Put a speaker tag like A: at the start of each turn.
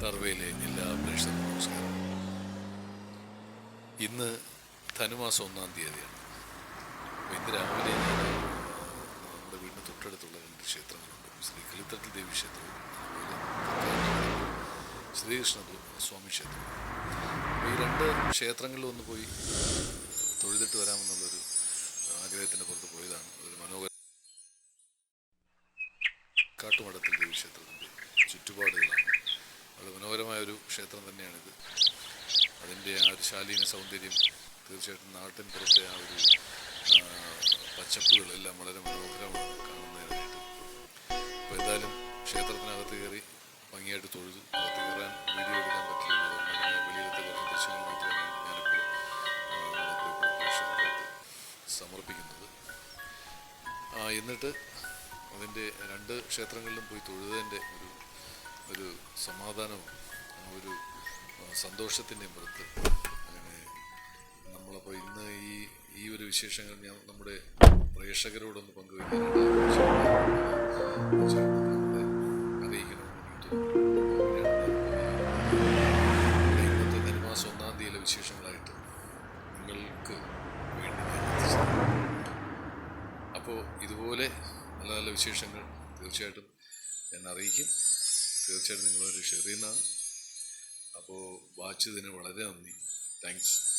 A: സർവേയിലെ എല്ലാ പ്രേക്ഷകർക്കും നമസ്കാരം. ഇന്ന് ധനുമാസം ഒന്നാം തീയതിയാണ്. ഇന്ന് രാവിലെ നമ്മുടെ വീടിന് തൊട്ടടുത്തുള്ള രണ്ട് ക്ഷേത്രങ്ങളുണ്ട്. ശ്രീ കിളിത്തട്ടിൽ ദേവി ക്ഷേത്രവും ശ്രീകൃഷ്ണ സ്വാമി ക്ഷേത്രവും അപ്പോൾ ഈ രണ്ട് ക്ഷേത്രങ്ങളിൽ ഒന്ന് പോയി തൊഴുതിട്ട് വരാമെന്നുള്ളൊരു ആഗ്രഹത്തിന്റെ പുറത്ത് പോയതാണ്. ഒരു മനോഹര കാട്ടുമടത്തിൽ ദേവി ക്ഷേത്രത്തിന്റെ ചുറ്റുപാടുകളാണ് വളരെ മനോഹരമായ ഒരു ക്ഷേത്രം തന്നെയാണിത്. അതിന്റെ ആ ഒരു ശാലീന സൗന്ദര്യം തീർച്ചയായിട്ടും നാട്ടിൻ പുറത്തെ ആ ഒരു പച്ചപ്പുകളെല്ലാം വളരെ മനോഹരമാണ് കാണുന്നതിനായിട്ട്. അപ്പോൾ എന്തായാലും ക്ഷേത്രത്തിനകത്ത് കയറി ഭംഗിയായിട്ട് തൊഴുതു. അകത്ത് കയറാൻ വീഡിയോ എടുക്കാൻ പറ്റില്ല. വെളിയിലത്തെ കുറച്ച് ദൃശ്യങ്ങൾ മാത്രമാണ് ഞാനിപ്പോൾ സമർപ്പിക്കുന്നത്. എന്നിട്ട് അതിന്റെ രണ്ട് ക്ഷേത്രങ്ങളിലും പോയി തൊഴുതതിന്റെ ഒരു ഒരു സമാധാനവും ആ ഒരു സന്തോഷത്തിന്റെയും പുറത്ത്. അങ്ങനെ നമ്മളപ്പോൾ ഇന്ന് ഈ ഈ ഒരു വിശേഷങ്ങൾ ഞാൻ നമ്മുടെ പ്രേക്ഷകരോടൊന്ന് പങ്കുവയ്ക്കാനുള്ള അറിയിക്കണമെന്ന് ഇന്നത്തെ ധനുമാസം ഒന്നാം തീയതിയിലെ വിശേഷങ്ങളായിട്ട് നിങ്ങൾക്ക് വേണ്ടി അപ്പോൾ ഇതുപോലെ നല്ല നല്ല വിശേഷങ്ങൾ തീർച്ചയായിട്ടും ഞാൻ അറിയിക്കും. തീർച്ചയായിട്ടും നിങ്ങളൊരു ഷെയർ ചെയ്യുന്നതാണ്. അപ്പോൾ വാച്ചതിന് വളരെ നന്ദി. താങ്ക്സ്